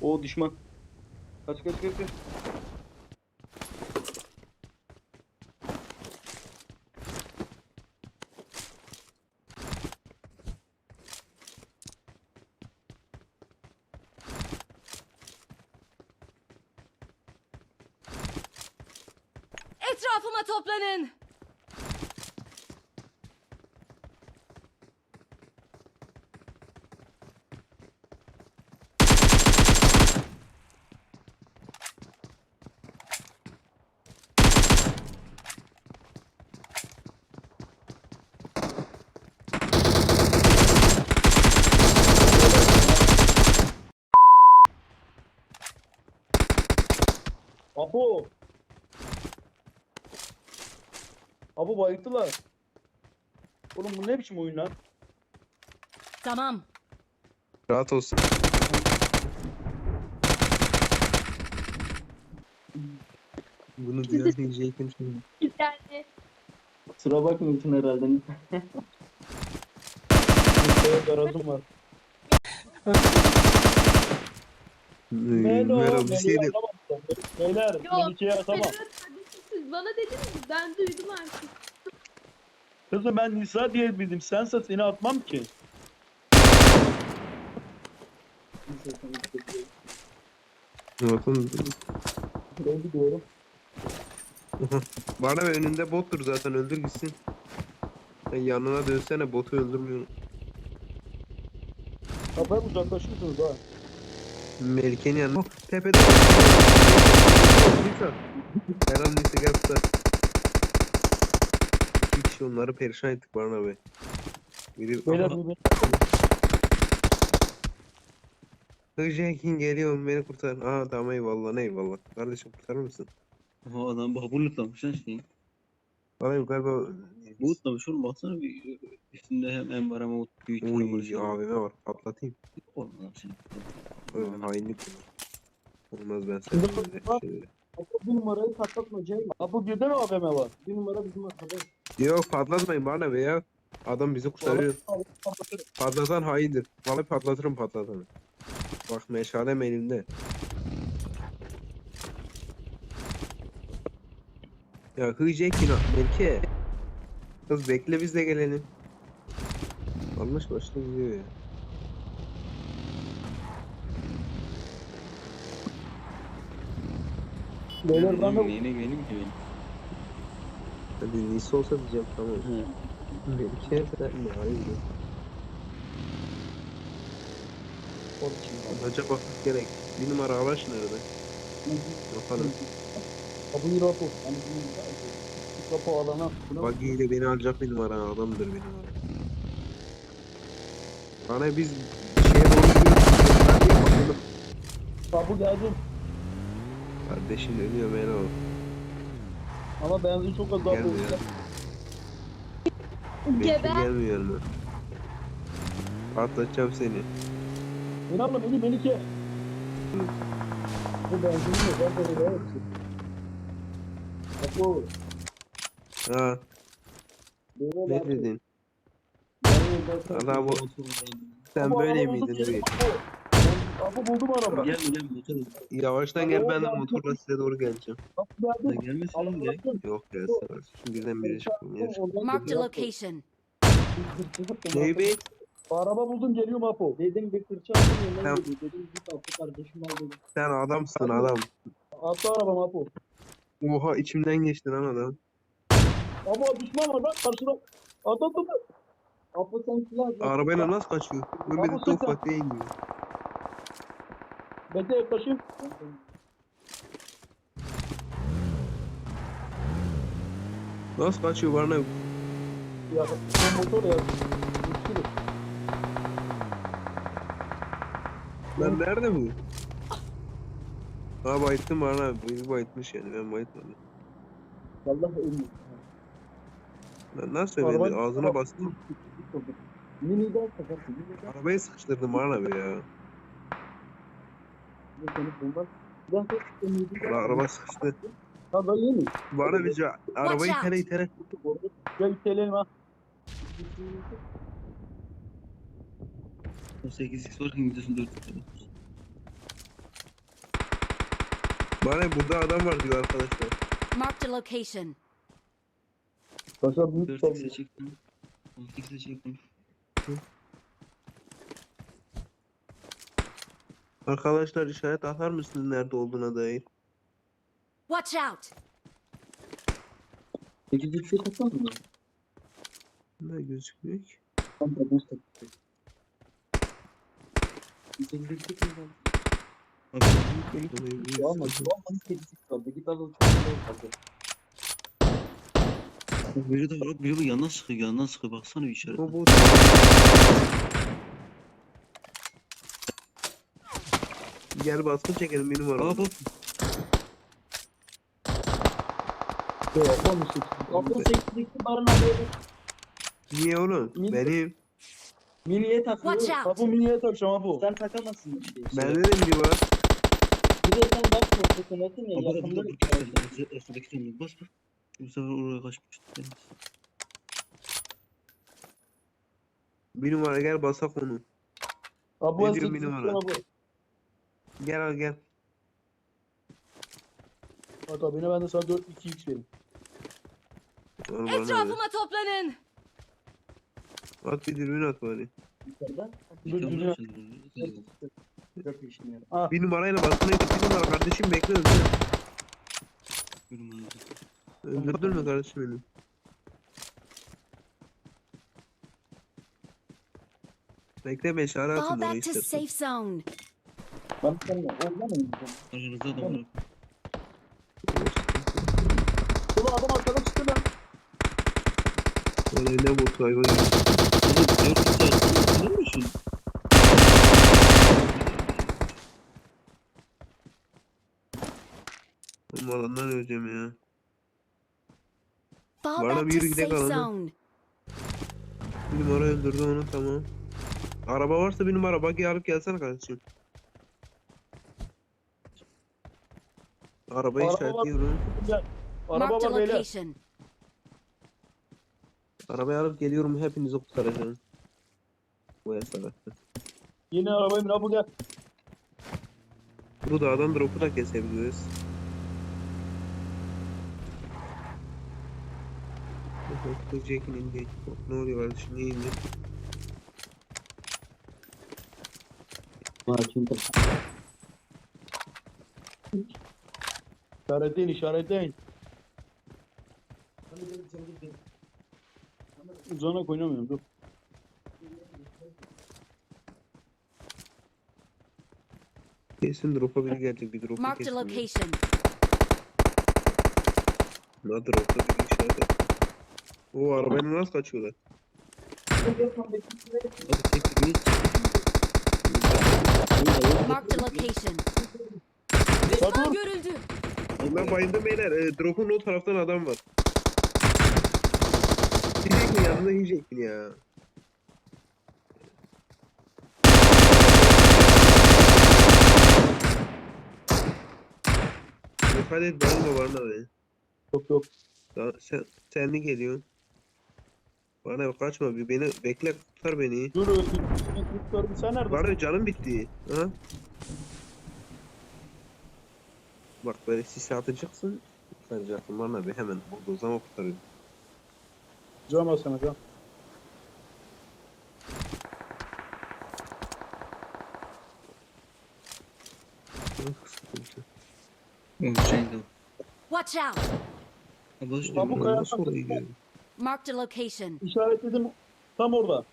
O düşman. Kaç kaç kaç kaç. Etrafıma toplanın. Apo. Apo bayılttılar. Oğlum bu ne biçim oyun lan? Tamam. Rahat olsun. Bunu diyor diyecektim şimdi. Güzeldi. Sıra bakmıyorsun herhalde. Bir garajım var. Merhaba bir şey de Beyler, Yok, Melike'ye atamam. Siz bana dediniz ben duydum artık. Kızım ben Nisa diye bildim. Sense seni atmam ki. Bakın Ben gidiyorum. bana ve önünde bottur zaten öldür gitsin. Sen yanına dönsene botu öldürmüyor. Kafaya uzaklaşıyorsunuz ha. Melike'nin yanına. Oh, tepede. Nisa. Helal Nisa gel tutar. İki kişi onları perişan ettik bana be. Biri Beyler Aha, beni Hıjakin geliyorum beni kurtar. Aa tamam eyvallah eyvallah. Kardeşim kurtarır mısın? O adam bak bunu lootlamış lan şeyin. Bana galiba Bu lootlamış oğlum baksana bir üstünde hem en var ama o büyük Uy şey. AVM var patlatayım. Olmaz lan senin. Öyle hainlik. Olmaz ben sana. Apo bir numarayı patlatma Ceylan. Apo girdi mi AVM var? Bir numara bizim arkadaş. Yok patlatmayın bana be ya. Adam bizi kurtarıyor. Patlatan haindir. Vallahi patlatırım patlatanı. Bak meşalem elimde. Ya hıyacakin Melike. Kız bekle biz de gelelim. Almış başlı gidiyor ya. Beyler ben de Neyine güvenim ki benim. Hadi neyse olsa diyeceğim tamam. He. Melike sen mi? Hayır. Acaba bakmak gerek. Bir numara araç nerede? Bakalım. Apo yürü Apo. Yani bu Apo alana. Buggy ile beni alacak bir numara adamdır bir numara. Bana biz şeye doğru gidiyoruz. Ben de bakalım. Apo geldim. Kardeşin ölüyor Melo. Ama benzin çok az Apo. Gelmiyor. Belki Geber. gelmiyor mu? Patlatacağım seni. Beni abla beni Melike. Bu benzin mi? Ben de öyle yapayım. Apo. Ha Beyler ne dedin? Ben de- Allah bu sen böyle miydin buldum, Ben- Apo buldum araba. Gel gel motor. Yavaştan gel ben de motorla size doğru geleceğim. Apo Sen geldim. gelmesin oğlum gel. Yok ya sen birden bire çıktım ya. Marked a location. Neyi be? Araba buldum geliyorum Apo. Dedim bir fırça attım yanına Tamam. gidiyor. Dedim git Apo kardeşim al dedim. Sen adamsın adam. Attı arabam Apo. Oha içimden geçti lan adam. Apo düşman var bak karşıda. At at at. Apo sen silah. Arabayla nasıl kaçıyor? Ölmedi çok sen- bak değil mi? Bekle yaklaşayım. Nasıl kaçıyor bana? Ya sen motor ya. Lan nerede bu? Ha bayıttım bana. Bu bayıtmış yani ben bayıtmadım. Vallahi ölmüyor. Lan nasıl öyle? Ağzına bastım. Mini'den sakarsın. Arabayı sıkıştırdım bana be ya. Seni bundan. Ben Mini'den. Ulan araba sıkıştı. Ha da yeni. Bana bir ca- arabayı itere itere. Gel itelim ha. 18 x var şimdi 4 Bana burada adam var diyor arkadaşlar. Marked a location. Paşa büyük 4 sorun. x'e çektim. 6 x'e çektim. Arkadaşlar işaret atar mısınız nerede olduğuna dair? Watch out! 8 x'e kaçar mı? Ne gözükmüyor ki? Tam da 5 dakika. 8 x'e kaçar mı? Abi Şu an şu an 8 x kaldı. Git al o çantayı kaldı. biri de var. Biri yandan sıkıyor. Yandan sıkıyor. Baksana bir işaret. Bu Gel baskın çekelim bir numara. Aa bak. Yok, 18. Kapı 8 x'i barın alıyor. Niye oğlum? Mini- Benim. Miniye takıyor. Watch out. Kapı miniye takacağım abi. Sen takamazsın işte. Bende de biri var. Bir de sen bak profesyonelsin ya. Aa bak Yakında burada burada. Arkadaki canlı. Bas bak. Bu sefer oraya kaçmıştı. Bir numara gel basak onu. Abi Ne bu diyor 8 bir numara? abi. Gel al gel. Bak abi yine ben de sana 4 2 x vereyim. Al bana ver. Etrafıma toplanın. At bir dürbün at bari. Yukarıda. Bir Bu tane dünya. daha çalıyor. Yok işin yani. Ah. Bir numarayla baskına git. Bir numara kardeşim bekle öldür. Öldürdün mü kardeşim benim? Bekle ben işaret Fall atın oraya back to istersen. safe zone. Ben seninle orada mıyım? Arkanızda adam var. Ulan adam arkadan çıktı lan. Öyle ne botu hayvan gibi. Oğlum 4 x arasında biliyor musun? Oğlum alandan öleceğim ya. Fall Bana back bir to yürü gidelim safe alalım. zone. Bir numara öldürdü onu tamam. Araba varsa bir numara buggy alıp gelsene kardeşim. Arabayı Araba var. işaretliyorum. Gel. Araba Marked a var beyler. location. Arabayı alıp geliyorum hepinizi kurtaracağım. Bu esnada. Yine arabayı Rabu gel. Bu dağdan drop'u da kesebiliriz. Bu Jack'in indi. Ne oluyor kardeşim niye indi? İşaretleyin işaretleyin. Uzanak oynamıyorum dur. Kesin drop'a biri gelecek bir drop'u Marked a kesin. location. La drop'ta biri işaret. O arabayla nasıl kaçıyorlar? Abi tek bir Marked a location. Ya Düşman dur. görüldü. Ben bayıldım beyler. E, drop'un o taraftan adam var. Yiyecek mi yanında yiyecek mi ya? Yok hadi dalma bana be. Yok yok. Daha sen sen ne geliyorsun? Bana kaçma bir beni bekle tutar beni. Dur dur. Dur sen neredesin? Bana canım bitti. Ha? Bak böyle sis atacaksın. Kurtaracaksın bana bir hemen. Olduğu zaman kurtarıyorum. Cam al sana cam. Watch out. Nasıl oraya gidiyor? Marked a location. İşaretledim. Tam orada.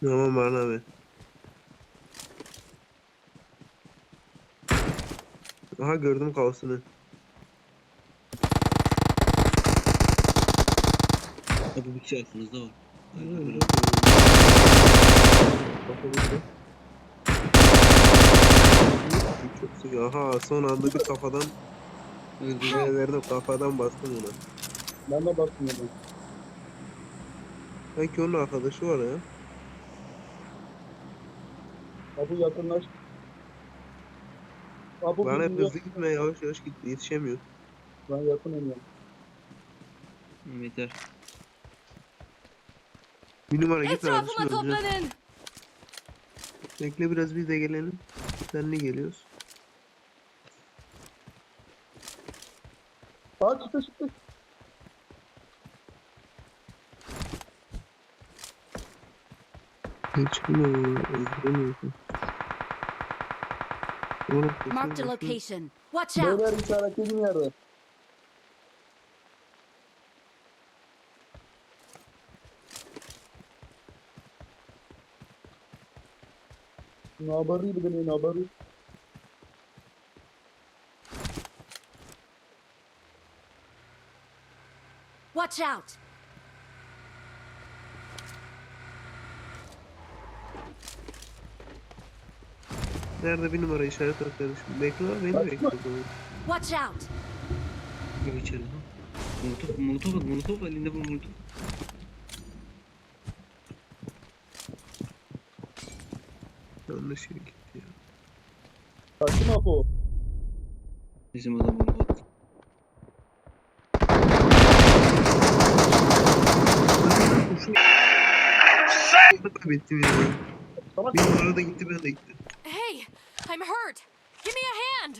Tamam bana abi. Aha gördüm kafasını. Abi bir kişi arkanızda var. Hmm. Çok sık. Aha son anda bir kafadan Öldürmelerine kafadan bastım ona. Ben de baktım oradan. Belki onun arkadaşı var ya. Abu yakınlaş. Abu Bana hep hızlı gitme yavaş yavaş git yetişemiyor. Ben yakın oynuyorum. Yeter. Bir numara git Etrafıma kardeşim toplanın. Bekle biraz biz de gelelim. Sen ne geliyoruz? Aa çıktı çıktı. Hiç çıkmıyor. Öldüremiyorsun. Marked a location. Watch out! Beyler işaretlediğim yerde. Nabari bir de ne nabari? Watch out! Nerede bir numara işaret at kardeşim. Bekle lan beni bekle. Watch out! Gir içeri lan. Molotof, molotof at, molotof elinde bu molotof. Yanlış yere gitti ya. Kaçtı mı Apo? Bizim adam molotof at. Kaybettim ya. Bir numara da gitti ben de gittim. I'm hurt. Give me a hand.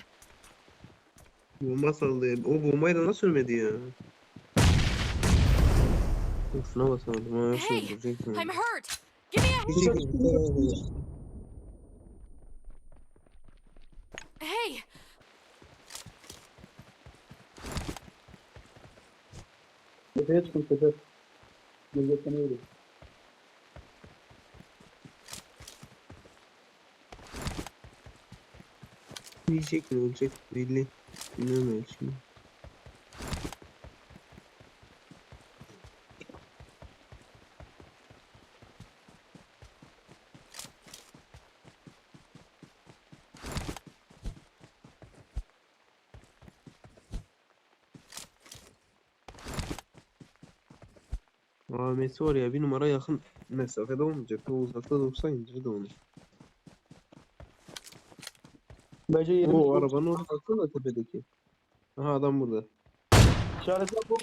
Bomba saldı ya. O bombayla nasıl ölmedi ya? Of şuna basamadım. Ha, Hey. I'm hurt. Give me a şey hey. Tepeye çıkın tepe. Gözetmene öyle. Yiyecek mi ölecek belli. Bilmiyorum şimdi. AMS var ya bir numara yakın mesafede olmayacak. O uzakta dursa indirirdi onu. Bence yerim. O arabanın orada baksana tepedeki. Aha adam burada. İşaret bu.